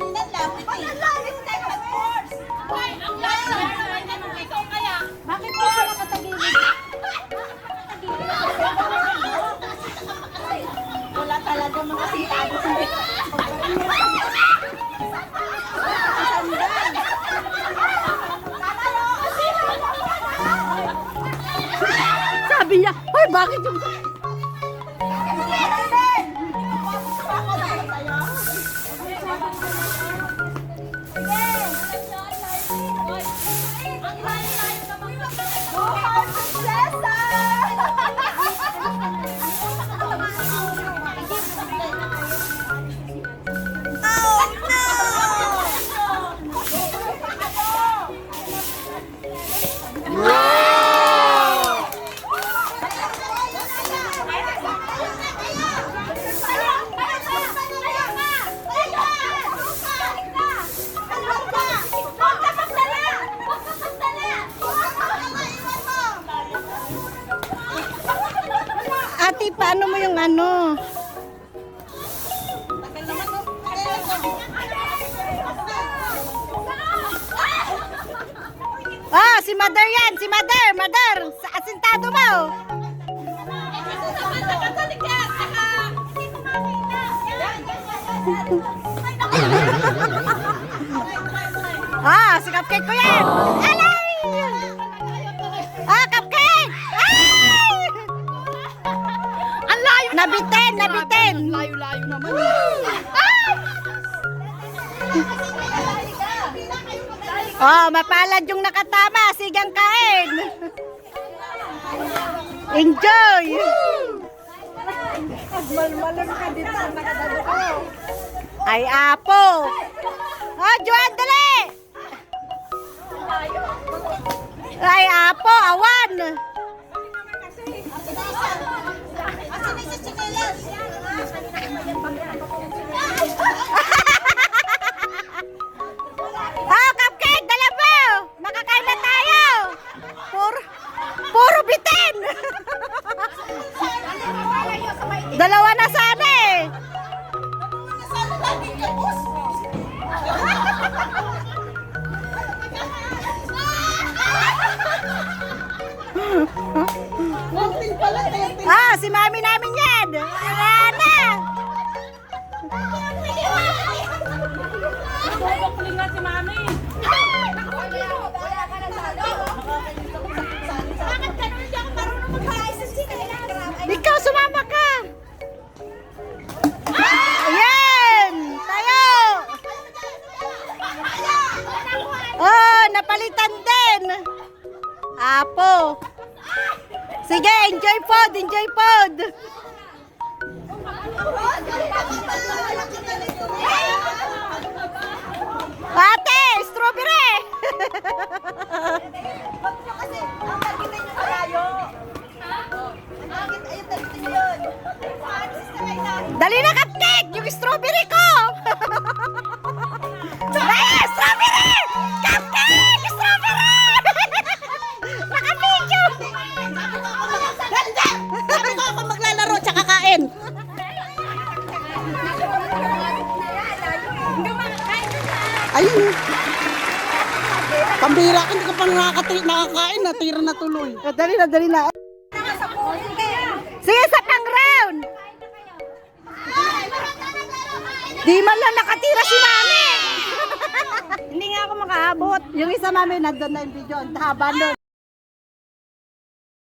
kanina lang. Ay, ang lalim tayo ng horse. Ay, ang lalim. Kaya. Bakit po sila katagilid? Wala talaga mga sintado sa Sabi niya, ay bakit yung... Ate, paano mo yung ano? Ah, si Mother yan! Si Mother! Mother! Sa asintado mo! Ah, si Cupcake ko yan! Alay! Nabitin! Layo-layo naman. Oh, mapalad yung nakatama. Sigang kain. Enjoy! Ay, apo! Oh, Juan, dali! Ay, apo, awan! Dalawa na sana eh! Ah, si mami namin yan! Rana! Ikaw, Apo! Sige, enjoy pod, enjoy pod! Ate, strawberry! Dali na cupcake! Yung strawberry ko! Ganda! Sabi ko ako maglalaro tsaka kain. Ayun. Pambira ka, hindi ka pa nakakati- nakakain, natira na tuloy. Dali na, dali na. Sige, sa pang round! Di man lang nakatira si mami! Hindi nga ako makaabot. Yung isa mami, nandun na yung video. Ang haba nun.